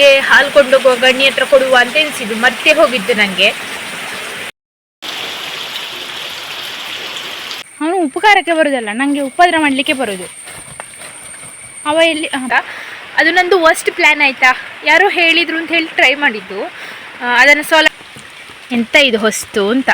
ಬೆಳಿಗ್ಗೆ ಹಾಲು ಕೊಂಡು ಗಣ್ಣಿ ಹತ್ರ ಕೊಡುವ ಅಂತ ಎನಿಸಿದ್ದು ಮತ್ತೆ ಹೋಗಿದ್ದು ನನಗೆ ಅವನು ಉಪಕಾರಕ್ಕೆ ಬರುದಲ್ಲ ನನಗೆ ಉಪದ್ರ ಮಾಡ್ಲಿಕ್ಕೆ ಬರೋದು. ಅವ ಎಲ್ಲಿ ಅದು ನಂದು ವರ್ಸ್ಟ್ ಪ್ಲಾನ್ ಆಯ್ತಾ? ಯಾರೋ ಹೇಳಿದ್ರು ಅಂತ ಹೇಳಿ ಟ್ರೈ ಮಾಡಿದ್ದು. ಅದನ್ನು ಸಾಲ ಎಂತ ಇದು ಹೊಸ್ತು ಅಂತ.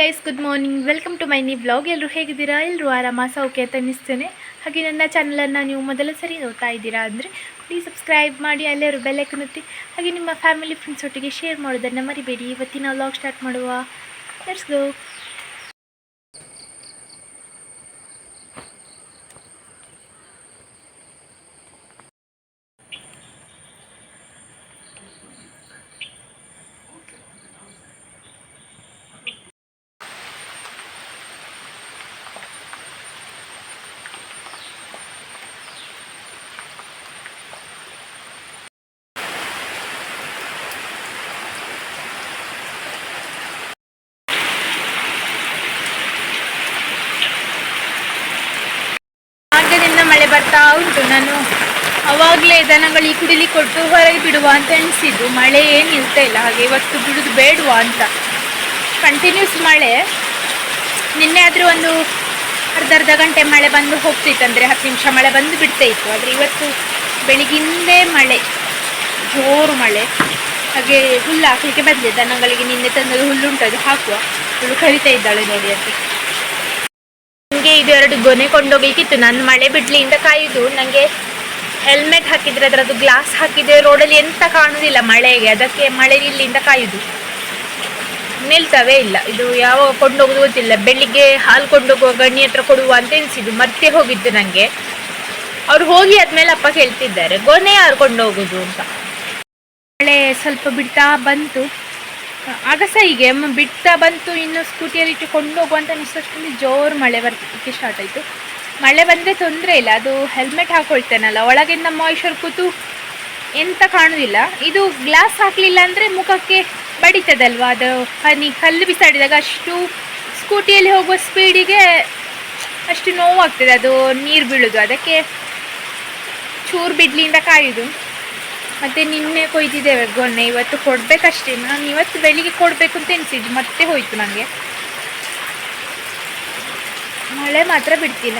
Guys good morning welcome to my ನೀ ಬ್ಲಾಗ್ ಎಲ್ಲರೂ ಹೇಗಿದ್ದೀರಾ? ಎಲ್ಲರೂ ಆರಾಮ? ಸೌಖ್ಯ ಅಂತ ಅನ್ನಿಸ್ತೇನೆ. ಹಾಗೆ ನನ್ನ ಚಾನಲನ್ನು ನೀವು ಮೊದಲ ಸರಿ ನೋಡ್ತಾ ಇದ್ದೀರಾ ಅಂದರೆ ಪ್ಲೀಸ್ ಸಬ್ಸ್ಕ್ರೈಬ್ ಮಾಡಿ ಅಲ್ಲೇರು ಬೆಲ್ಲೈಕನ್ ಒತ್ತಿ. ಹಾಗೆ ನಿಮ್ಮ ಫ್ಯಾಮಿಲಿ ಫ್ರೆಂಡ್ಸ್ ಒಟ್ಟಿಗೆ ಶೇರ್ ಮಾಡೋದನ್ನು ಮರಿಬೇಡಿ. ಇವತ್ತಿನ ವ್ಲಾಗ್ ಸ್ಟಾರ್ಟ್ ಮಾಡುವ. ಲೆಟ್ಸ್ ಗೋ ಮಾರ್ಗದಿಂದ ಮಳೆ ಬರ್ತಾ ಉಂಟು ನಾನು. ಅವಾಗಲೇ ದನಗಳಿಗೆ ಕುಡಿಲಿಕ್ಕೆ ಕೊಟ್ಟು ಹೊರಗೆ ಬಿಡುವ ಅಂತ ಎಣಿಸಿದ್ದು. ಮಳೆ ಏನು ಇರ್ತಾ ಇಲ್ಲ. ಹಾಗೆ ಇವತ್ತು ಬಿಡುದು ಬೇಡುವ ಅಂತ. ಕಂಟಿನ್ಯೂಸ್ ಮಳೆ. ನಿನ್ನೆ ಆದರೂ ಒಂದು ಅರ್ಧ ಅರ್ಧ ಗಂಟೆ ಮಳೆ ಬಂದು ಹೋಗ್ತಿತ್ತು ಅಂದರೆ ಹತ್ತು ನಿಮಿಷ ಮಳೆ ಬಂದು ಬಿಡ್ತಾ ಇತ್ತು. ಆದರೆ ಇವತ್ತು ಬೆಳಗಿಂದೇ ಮಳೆ. ಜೋರು ಮಳೆ. ಹಾಗೆ ಹುಲ್ಲು ಹಾಕಲಿಕ್ಕೆ ಬಂದಿದೆ ದನಗಳಿಗೆ ನಿನ್ನೆ ತಂದದ್ದು ಹುಲ್ಲುಂಟು ಅದು ಹಾಕುವ. ಹುಲ್ಲು ಕರಿತಾ ಇದ್ದಾಳೆ ನೋಡಿ ಅಂತ. ನನಗೆ ಇದು ಎರಡು ಗೊನೆ ಕೊಂಡೋಗ್ಲಿಕ್ಕಿತ್ತು. ನಾನು ಮಳೆ ಬಿಡ್ಲಿಂದ ಕಾಯಿದು ನನಗೆ ಹೆಲ್ಮೆಟ್ ಹಾಕಿದ್ರೆ, ಅದರದ್ದು ಗ್ಲಾಸ್ ಹಾಕಿದ್ರೆ ರೋಡಲ್ಲಿ ಎಂತ ಕಾಣುದಿಲ್ಲ ಮಳೆಗೆ. ಅದಕ್ಕೆ ಮಳೆ ಇಲ್ಲಿಂದ ಕಾಯುದು. ನಿಲ್ತವೇ ಇಲ್ಲ. ಇದು ಯಾವ ಕೊಂಡೋಗೋದು ಗೊತ್ತಿಲ್ಲ. ಬೆಳಿಗ್ಗೆ ಹಾಲು ಕೊಂಡೋಗುವ ಗಣ್ಣಿ ಹತ್ರ ಕೊಡುವ ಅಂತ ಎನಿಸಿದ್ದು. ಮತ್ತೆ ಹೋಗಿದ್ದು ನನಗೆ ಅವ್ರು ಹೋಗಿ ಆದ್ಮೇಲೆ ಅಪ್ಪ ಕೇಳ್ತಿದ್ದಾರೆ. ಗೊನೆ ಯಾರು ಕೊಂಡೋಗುದು ಅಂತ. ಮಳೆ ಸ್ವಲ್ಪ ಬಿಡ್ತಾ ಬಂತು. ಆಗ ಸಹ ಹೀಗೆ ಬಿಡ್ತಾ ಬಂತು, ಇನ್ನು ಸ್ಕೂಟಿಯಲ್ಲಿ ಇಟ್ಟು ಕೊಂಡೋಗುವ ಅಂತ ಅನಿಸೋಷ್ಟರಲ್ಲಿ ಜೋರು ಮಳೆ ಬರ್ತಕ್ಕೆ ಸ್ಟಾರ್ಟ್ ಆಯಿತು. ಮಳೆ ಬಂದರೆ ತೊಂದರೆ ಇಲ್ಲ, ಅದು ಹೆಲ್ಮೆಟ್ ಹಾಕೊಳ್ತೇನಲ್ಲ, ಒಳಗಿಂದ ಮಾಯಿಶ್ಚರ್ ಕೂತು ಎಂತ ಕಾಣೋದಿಲ್ಲ. ಇದು ಗ್ಲಾಸ್ ಹಾಕಲಿಲ್ಲ ಅಂದರೆ ಮುಖಕ್ಕೆ ಬಡಿತದಲ್ವ, ಅದು ಹನಿ, ಕಲ್ಲು ಬಿಸಾಡಿದಾಗ ಅಷ್ಟು ಸ್ಕೂಟಿಯಲ್ಲಿ ಹೋಗುವ ಸ್ಪೀಡಿಗೆ ಅಷ್ಟು ನೋವಾಗ್ತದೆ, ಅದು ನೀರು ಬೀಳೋದು, ಅದಕ್ಕೆ ಚೂರು ಬಿಡ್ಲಿಂದ ಕಾಯುದು. ಮತ್ತೆ ನಿನ್ನೆ ಕೊಯ್ದಿದ್ದೇವೆ ಗೊನ್ನೆ ಇವತ್ತು ಕೊಡ್ಬೇಕಷ್ಟೇ. ನಾನು ಇವತ್ತು ಬೆಳಿಗ್ಗೆ ಕೊಡ್ಬೇಕು ಅಂತ ಎನಿಸಿದ್ದು ಮತ್ತೆ ಹೋಯ್ತು ನಂಗೆ. ಮಳೆ ಮಾತ್ರ ಬಿಡ್ತಿಲ್ಲ.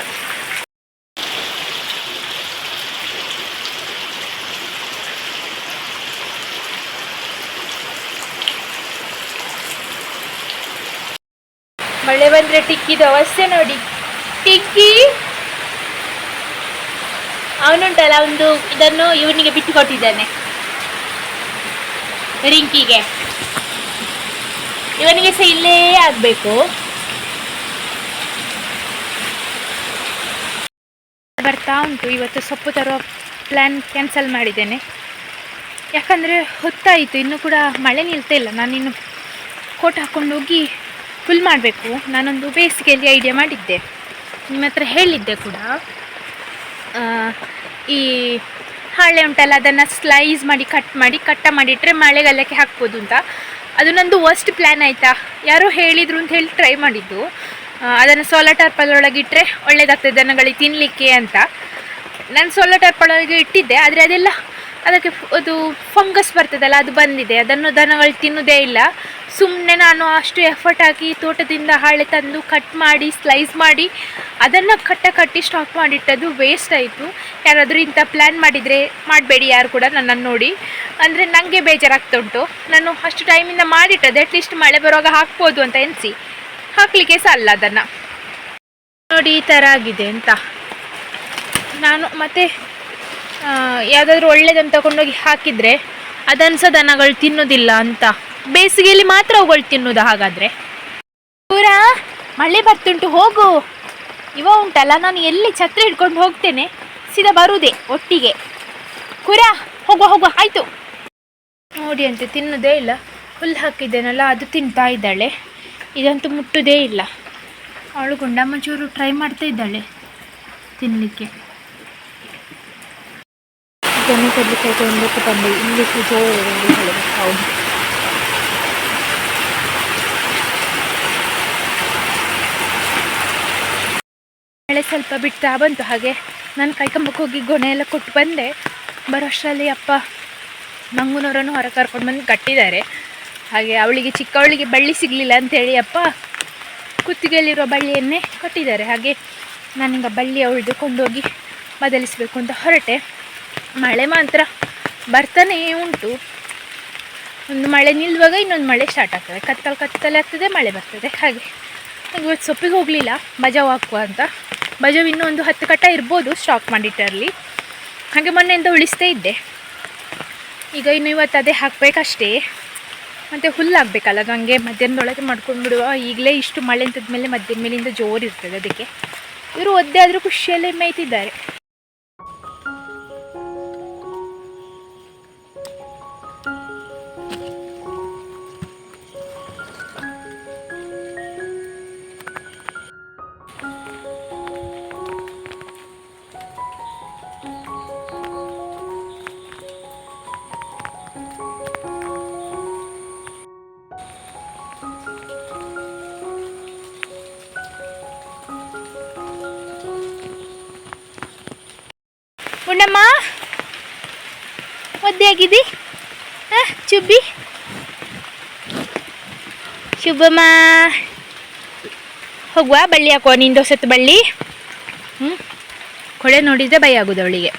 ಮಳೆ ಬಂದ್ರೆ ಟಿಕ್ಕಿದ ಅವಸ್ಥೆ ನೋಡಿ. ಟಿಕ್ಕಿ! ಅವನುಂಟಲ್ಲ, ಒಂದು ಇದನ್ನು ಇವನಿಗೆ ಬಿಟ್ಟು ಕೊಟ್ಟಿದ್ದಾನೆ. ರಿಂಕಿಗೆ. ಇವನಿಗೆ ಸಹ ಇಲ್ಲೇ ಆಗಬೇಕು. ಬರ್ತಾ ಉಂಟು, ಇವತ್ತು ಸೊಪ್ಪು ತರುವ ಪ್ಲ್ಯಾನ್ ಕ್ಯಾನ್ಸಲ್ ಮಾಡಿದ್ದೇನೆ. ಯಾಕಂದರೆ ಹೊತ್ತಾಯಿತು, ಇನ್ನೂ ಕೂಡ ಮಳೆ ನಿಲ್ತಾ ಇಲ್ಲ. ನಾನಿನ್ನು ಕೋಟ್ ಹಾಕ್ಕೊಂಡು ಹೋಗಿ ಫುಲ್ ಮಾಡಬೇಕು. ನಾನೊಂದು ಬೇಸಿಗೆಯಲ್ಲಿ ಐಡಿಯಾ ಮಾಡಿದ್ದೆ. ನಿಮ್ಮ ಹತ್ರ ಹೇಳಿದ್ದೆ ಕೂಡ. ಈ ಹಾಳೆ ಉಂಟಲ್ಲ, ಅದನ್ನು ಸ್ಲೈಸ್ ಮಾಡಿ ಕಟ್ ಮಾಡಿ, ಕಟ್ಟ ಮಾಡಿಟ್ರೆ ಮಳೆಗಾಲಕ್ಕೆ ಹಾಕ್ಬೋದು ಅಂತ. ಅದು ನಂದು ವರ್ಸ್ಟ್ ಪ್ಲ್ಯಾನ್ ಆಯಿತಾ? ಯಾರೋ ಹೇಳಿದರು ಅಂತ ಹೇಳಿ ಟ್ರೈ ಮಾಡಿದ್ದು. ಅದನ್ನು ಸೋಲಾ ಟರ್ಪಲೊಳಗೆ ಇಟ್ಟರೆ ಒಳ್ಳೇದಾಗ್ತದೆ ದನಗಳಿಗೆ ತಿನ್ನಲಿಕ್ಕೆ ಅಂತ. ನಾನು ಸೋಲಾ ಟರ್ಪಲೊಳಗೆ ಇಟ್ಟಿದ್ದೆ, ಆದರೆ ಅದೆಲ್ಲ ಅದಕ್ಕೆ ಅದು ಫಂಗಸ್ ಬರ್ತದಲ್ಲ, ಅದು ಬಂದಿದೆ. ಅದನ್ನು ದನಗಳು ತಿನ್ನೋದೇ ಇಲ್ಲ. ಸುಮ್ಮನೆ ನಾನು ಅಷ್ಟು ಎಫರ್ಟ್ ಹಾಕಿ ತೋಟದಿಂದ ಹಾಳೆ ತಂದು ಕಟ್ ಮಾಡಿ ಸ್ಲೈಸ್ ಮಾಡಿ, ಅದನ್ನು ಕಟ್ಟ ಕಟ್ಟಿ ಸ್ಟಾಕ್ ಮಾಡಿಟ್ಟದು ವೇಸ್ಟ್ ಆಯಿತು. ಯಾರಾದರೂ ಇಂಥ ಪ್ಲ್ಯಾನ್ ಮಾಡಿದರೆ ಮಾಡಬೇಡಿ ಯಾರು ಕೂಡ ನನ್ನನ್ನು ನೋಡಿ. ಅಂದರೆ ನನಗೆ ಬೇಜಾರಾಗ್ತಾ ಉಂಟು ನಾನು ಅಷ್ಟು ಟೈಮಿಂದ ಮಾಡಿಟ್ಟದೆ ಅಟ್ಲೀಸ್ಟ್ ಮಳೆ ಬರುವಾಗ ಹಾಕ್ಬೋದು ಅಂತ ಎನಿಸಿ. ಹಾಕಲಿಕ್ಕೆ ಸಹ ಅಲ್ಲ ಅದನ್ನು. ನೋಡಿ ಈ ಥರ ಆಗಿದೆ ಅಂತ. ನಾನು ಮತ್ತೆ ಯಾವುದಾದ್ರೂ ಒಳ್ಳೇದನ್ನು ತಗೊಂಡೋಗಿ ಹಾಕಿದರೆ ಅದನ್ನು ಸಹ ದನಗಳು ತಿನ್ನೋದಿಲ್ಲ ಅಂತ. ಬೇಸಿಗೆಯಲ್ಲಿ ಮಾತ್ರ ಅವುಗಳು ತಿನ್ನೋದು ಹಾಗಾದರೆ. ಪೂರ, ಮಳೆ ಬರ್ತುಂಟು ಹೋಗು. ಇವ ಉಂಟಲ್ಲ, ನಾನು ಎಲ್ಲಿ ಛತ್ರಿ ಹಿಡ್ಕೊಂಡು ಹೋಗ್ತೇನೆ, ಸೀದಾ ಬರುವುದೇ ಒಟ್ಟಿಗೆ. ಕುರ ಹೋಗುವ ಹೋಗುವ, ಆಯಿತು. ನೋಡಿ ಅಂತೆ, ತಿನ್ನೋದೇ ಇಲ್ಲ. ಹುಲ್ಲು ಹಾಕಿದ್ದೇನಲ್ಲ, ಅದು ತಿಂತಾ ಇದ್ದಾಳೆ. ಇದಂತೂ ಮುಟ್ಟುದೇ ಇಲ್ಲ. ಅವಳು ಗುಂಡಮ್ಮ ಚೂರು ಟ್ರೈ ಮಾಡ್ತಾ ಇದ್ದಾಳೆ ತಿನ್ನಲಿಕ್ಕೆ ಇದನ್ನು ಕೊಡಲಿಕ್ಕಾಗಿ ಒಂದಕ್ಕೆ ಬಂದು ಇಂಗ್ಲೀಷು ಜೋರದಲ್ಲಿ ಹೇಳಬೇಕು ಹೌದು. ಮಳೆ ಸ್ವಲ್ಪ ಬಿಡ್ತಾ ಬಂತು, ಹಾಗೆ ನಾನು ಕೈಕಂಬಕ್ಕೆ ಹೋಗಿ ಗೊನೆ ಎಲ್ಲ ಕೊಟ್ಟು ಬಂದೆ. ಬರೋ ಅಷ್ಟರಲ್ಲಿ ಅಪ್ಪ ಮಂಗನವರನ್ನು ಹೊರ ಕರ್ಕೊಂಡು ಬಂದು ಕಟ್ಟಿದ್ದಾರೆ. ಹಾಗೆ ಅವಳಿಗೆ ಚಿಕ್ಕವಳಿಗೆ ಬಳ್ಳಿ ಸಿಗಲಿಲ್ಲ ಅಂಥೇಳಿ ಅಪ್ಪ ಕುತ್ತಿಗೆಯಲ್ಲಿರುವ ಬಳ್ಳಿಯನ್ನೇ ಕಟ್ಟಿದ್ದಾರೆ. ಹಾಗೆ ನಾನೀಗ ಬಳ್ಳಿ ಅವಳದು ಕೊಂಡೋಗಿ ಬದಲಿಸಬೇಕು ಅಂತ ಹೊರಟೆ. ಮಳೆ ಮಾತ್ರ. ಬರ್ತಾನೇ ಉಂಟು. ಒಂದು ಮಳೆ ನಿಲ್ಲುವಾಗ ಇನ್ನೊಂದು ಮಳೆ ಸ್ಟಾರ್ಟ್ ಆಗ್ತದೆ. ಕತ್ತಲು ಕತ್ತಲೆ ಆಗ್ತದೆ, ಮಳೆ ಬರ್ತದೆ. ಹಾಗೆ. ಇವತ್ತು ಸೊಪ್ಪಿಗೆ ಹೋಗಲಿಲ್ಲ. ಬಜಾವ್ ಹಾಕುವ ಅಂತ. ಬಜಾವ್ ಇನ್ನೂ ಒಂದು ಹತ್ತು ಕಟ್ಟ ಇರ್ಬೋದು ಸ್ಟಾಕ್ ಮಾಡಿಟ್ಟರಲ್ಲಿ ಹಾಗೆ ಮೊನ್ನೆಯಿಂದ ಉಳಿಸ್ತೇ ಇದ್ದೆ. ಈಗ ಇನ್ನು ಇವತ್ತು ಅದೇ ಹಾಕಬೇಕಷ್ಟೇ. ಮತ್ತು ಹುಲ್ಲಾಗಬೇಕಲ್ಲ ನನಗೆ ಮಧ್ಯಾಹ್ನದೊಳಗೆ ಮಾಡ್ಕೊಂಡು ಬಿಡುವ. ಈಗಲೇ ಇಷ್ಟು ಮಳೆ ಅಂತದ ಮೇಲೆ ಮಧ್ಯಾಹ್ನ ಮೇಲಿಂದ ಜೋರು ಇರ್ತದೆ ಅದಕ್ಕೆ. ಇವರು ಒದ್ದೆ ಆದರೂ ಖುಷಿಯಲ್ಲೇ ಮೇಯ್ತಿದ್ದಾರೆ. ಉಣ್ಣಮ್ಮ ಒದ್ದೆ ಆಗಿದ್ದಿ ಹಾಂ ಚುಬ್ಬಿ ಶುಭಮ್ಮ. ಹೋಗುವ, ಬಳ್ಳಿ ಹಾಕುವ ನಿಂದು ದೋಸತ್ತು ಬಳ್ಳಿ. ಹ್ಞೂ ಕೊಳೆ ನೋಡಿದರೆ ಭಯ ಆಗೋದು ಅವಳಿಗೆ.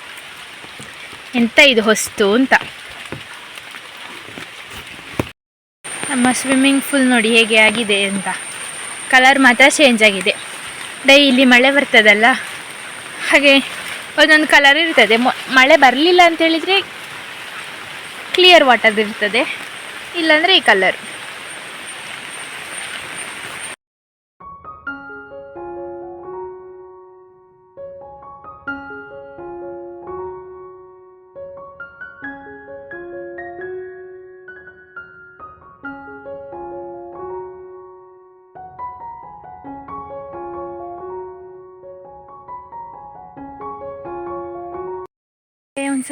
ಎಂತ ಇದು ಹೊಸ್ತು ಅಂತ. ನಮ್ಮ ಸ್ವಿಮ್ಮಿಂಗ್ ಫೂಲ್ ನೋಡಿ ಹೇಗೆ ಆಗಿದೆ ಅಂತ. ಕಲರ್ ಮಾತ್ರ ಚೇಂಜ್ ಆಗಿದೆ. ಡೈಲಿ ಮಳೆ ಬರ್ತದಲ್ಲ? ಹಾಗೆ ಒಂದೊಂದು ಕಲರ್ ಇರ್ತದೆ. ಮಳೆ ಬರಲಿಲ್ಲ ಅಂತೇಳಿದರೆ ಕ್ಲಿಯರ್ ವಾಟರ್ ಇರ್ತದೆ. ಇಲ್ಲಾಂದರೆ ಈ ಕಲರ್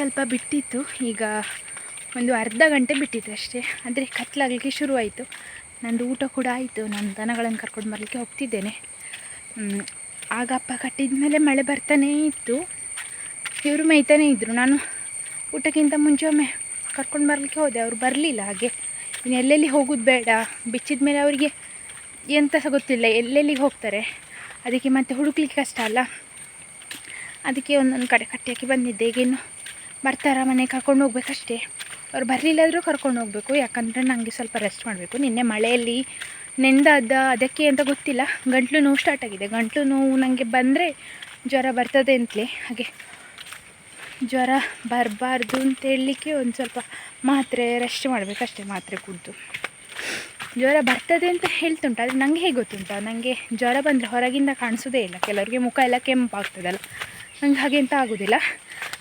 ಸ್ವಲ್ಪ ಬಿಟ್ಟಿತ್ತು. ಈಗ ಒಂದು ಅರ್ಧ ಗಂಟೆ ಬಿಟ್ಟಿತ್ತು ಅಷ್ಟೇ. ಅಂದರೆ ಕತ್ಲಾಗಲಿಕ್ಕೆ ಶುರುವಾಯಿತು. ನಂದು ಊಟ ಕೂಡ ಆಯಿತು. ನಾನು ದನಗಳನ್ನು ಕರ್ಕೊಂಡು ಬರಲಿಕ್ಕೆ ಹೋಗ್ತಿದ್ದೇನೆ. ಆಗ ಅಪ್ಪ ಕಟ್ಟಿದ ಮೇಲೆ ಮಳೆ ಬರ್ತಾನೇ ಇತ್ತು. ಇವರು ಮೇಯ್ತಾನೇ ಇದ್ದರು ನಾನು ಊಟಕ್ಕಿಂತ ಮುಂಚೆ ಒಮ್ಮೆ ಕರ್ಕೊಂಡು ಬರಲಿಕ್ಕೆ ಹೋದೆ. ಅವರು ಬರಲಿಲ್ಲ ಹಾಗೆ. ಇನ್ನು ಎಲ್ಲೆಲ್ಲಿ ಹೋಗೋದು ಬೇಡ. ಬಿಚ್ಚಿದ ಮೇಲೆ ಅವರಿಗೆ ಎಂತ ಸಹ ಗೊತ್ತಿಲ್ಲ. ಎಲ್ಲೆಲ್ಲಿಗೆ ಹೋಗ್ತಾರೆ? ಅದಕ್ಕೆ ಮತ್ತೆ ಹುಡುಕ್ಲಿಕ್ಕೆ ಕಷ್ಟ ಅಲ್ಲ. ಅದಕ್ಕೆ ಒಂದೊಂದು ಕಡೆ ಕಟ್ಟಿ ಹಾಕಿ ಬಂದಿದ್ದೆ. ಈಗ ಇನ್ನು ಬರ್ತಾರ, ಮನೆಗೆ ಕರ್ಕೊಂಡು ಹೋಗ್ಬೇಕಷ್ಟೇ. ಅವ್ರು ಬರಲಿಲ್ಲಾದರೂ ಕರ್ಕೊಂಡು ಹೋಗಬೇಕು. ಯಾಕಂದರೆ ನನಗೆ ಸ್ವಲ್ಪ ರೆಸ್ಟ್ ಮಾಡಬೇಕು. ನಿನ್ನೆ ಮಳೆಯಲ್ಲಿ ನೆಂದಾದ ಅದಕ್ಕೆ ಅಂತ ಗೊತ್ತಿಲ್ಲ. ಗಂಟ್ಲು ನೋವು ಸ್ಟಾರ್ಟ್ ಆಗಿದೆ. ಗಂಟ್ಲು ನೋವು ನನಗೆ ಬಂದರೆ ಜ್ವರ ಬರ್ತದೆ ಅಂತಲೇ. ಹಾಗೆ ಜ್ವರ ಬರಬಾರ್ದು ಅಂತ ಹೇಳಲಿಕ್ಕೆ ಒಂದು ಸ್ವಲ್ಪ ಮಾತ್ರೆ ರೆಸ್ಟ್ ಮಾಡಬೇಕಷ್ಟೇ, ಮಾತ್ರೆ ಕುಡಿದು. ಜ್ವರ ಬರ್ತದೆ ಅಂತ ಹೇಳ್ತುಂಟು, ಆದರೆ ನನಗೆ ಹೇಗೆ ಗೊತ್ತುಂಟ? ನನಗೆ ಜ್ವರ ಬಂದರೆ ಹೊರಗಿಂದ ಕಾಣಿಸೋದೇ ಇಲ್ಲ. ಕೆಲವರಿಗೆ ಮುಖ ಎಲ್ಲ ಕೆಂಪಾಗ್ತದಲ್ಲ. ನಂಗೆ ಹಾಗೆ ಅಂತ ಆಗೋದಿಲ್ಲ.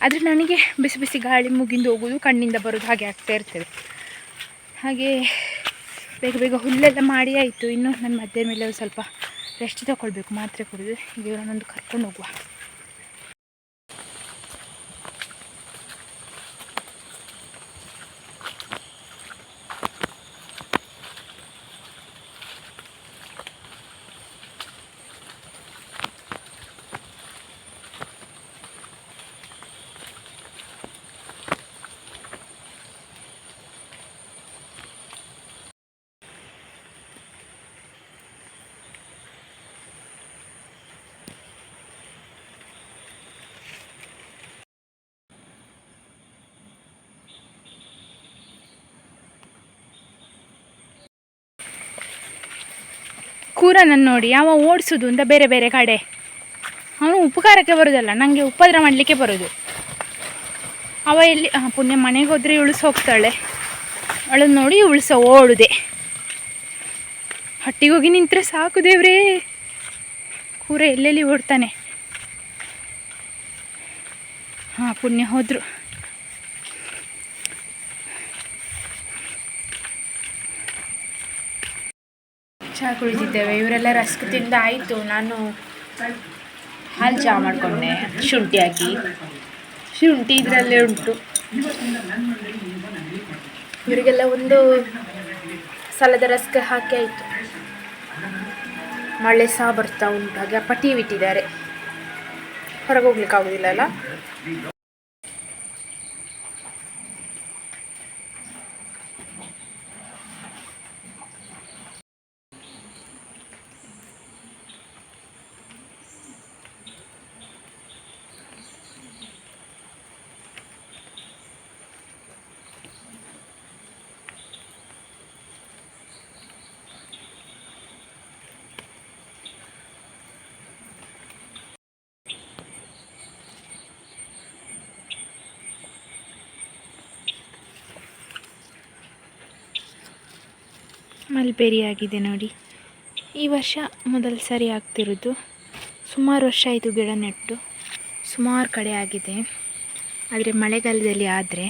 ಆದರೆ ನನಗೆ ಬಿಸಿ ಬಿಸಿ ಗಾಳಿ ಮುಗಿಂದು ಹೋಗೋದು ಕಣ್ಣಿಂದ ಬರೋದು ಹಾಗೆ ಆಗ್ತಾ ಇರ್ತದೆ. ಹಾಗೆ ಬೇಗ ಬೇಗ ಹುಲ್ಲೆಲ್ಲ ಮಾಡಿ ಆಯಿತು. ಇನ್ನು ನನ್ನ ಮಧ್ಯ ಮೇಲೆ ಸ್ವಲ್ಪ ರೆಸ್ಟ್ ತಗೊಳ್ಬೇಕು ಮಾತ್ರೆ ಕುಡಿದು ಈಗ ಇವರನ್ನೊಂದು ಕರ್ಕೊಂಡು ಹೋಗುವ. ಕೂರನನ್ನು ನೋಡಿ ಅವ ಓಡಿಸೋದು ಅಂತ ಬೇರೆ ಬೇರೆ ಕಡೆ. ಅವನು ಉಪಕಾರಕ್ಕೆ ಬರೋದಲ್ಲ ನನಗೆ ಉಪದ್ರ ಮಾಡಲಿಕ್ಕೆ ಬರೋದು. ಅವ ಎಲ್ಲಿ ಪುಣ್ಯ ಮನೆಗೆ ಹೋದರೆ ಉಳಿಸ್ ಹೋಗ್ತಾಳೆ. ಅವಳನ್ನು ನೋಡಿ ಉಳಿಸ ಓಡುದೆ. ಹಟ್ಟಿಗೆ ಹೋಗಿ ನಿಂತರೆ ಸಾಕು ದೇವ್ರೇ. ಕೂರ ಎಲ್ಲೆಲ್ಲಿ ಓಡ್ತಾನೆ? ಹಾಂ ಪುಣ್ಯ ಹೋದರು. ಚಹಾ ಕುಳಿತಿದ್ದೇವೆ ಇವರೆಲ್ಲ ರಸ್ಕ್ ತಿಂದ ಆಯಿತು. ನಾನು ಹಾಲು ಚಹಾ ಮಾಡಿಕೊಂಡೆ, ಶುಂಠಿ ಹಾಕಿ. ಶುಂಠಿ ಇದರಲ್ಲೇ ಉಂಟು. ಇವರಿಗೆಲ್ಲ ಒಂದು ಸಲದ ರಸ್ಕ್ ಹಾಕಿ ಆಯಿತು. ಮಳೆ ಸಹ ಬರ್ತಾ ಉಂಟು. ಹಾಗೆ ಅಪ್ಪ ಟಿ ವಿ ಇಟ್ಟಿದ್ದಾರೆ. ಹೊರಗೆ ಹೋಗ್ಲಿಕ್ಕೆ ಆಗೋದಿಲ್ಲ ಅಲ್ಲ? ಮಲ್ಬೇರಿ ಆಗಿದೆ ನೋಡಿ. ಈ ವರ್ಷ ಮೊದಲ ಸರಿ ಆಗ್ತಿರೋದು. ಸುಮಾರು ವರ್ಷ ಆಯಿತು ಗಿಡ ನೆಟ್ಟು. ಸುಮಾರು ಕಡೆ ಆಗಿದೆ. ಆದರೆ ಮಳೆಗಾಲದಲ್ಲಿ ಆದರೆ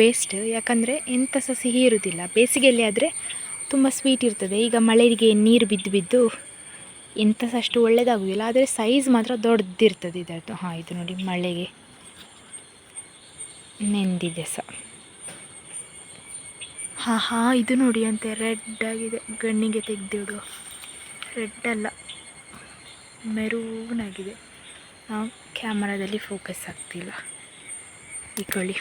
ವೇಸ್ಟ್ ಯಾಕಂದರೆ ಎಂಥ ಸಹ ಸಿಹಿ ಇರುವುದಿಲ್ಲ ಬೇಸಿಗೆಯಲ್ಲಿ ಆದರೆ ತುಂಬ ಸ್ವೀಟ್ ಇರ್ತದೆ. ಈಗ ಮಳೆಗೆ ನೀರು ಬಿದ್ದು ಬಿದ್ದು ಎಂಥ ಸಹ ಅಷ್ಟು ಒಳ್ಳೆಯದಾಗೋದಿಲ್ಲ ಆದರೆ ಸೈಜ್ ಮಾತ್ರ ದೊಡ್ಡದಿರ್ತದೆ ಇದರದ್ದು ಹಾಂ, ಇದು ನೋಡಿ ಮಳೆಗೆ ನೆಂದಿದೆ ಸಹ ಹಾಂ ಹಾ ಇದು ನೋಡಿ ಅಂತೆ ರೆಡ್ ಆಗಿದೆ ಗಣ್ಣಿಗೆ ತೆಗೆದಿಡು. ರೆಡ್ ಅಲ್ಲ ಮೆರೂನ್ ಆಗಿದೆ ನಾವು ಕ್ಯಾಮರಾದಲ್ಲಿ ಫೋಕಸ್ ಆಗ್ತಿಲ್ಲ. ಇಕೊಳ್ಳಿ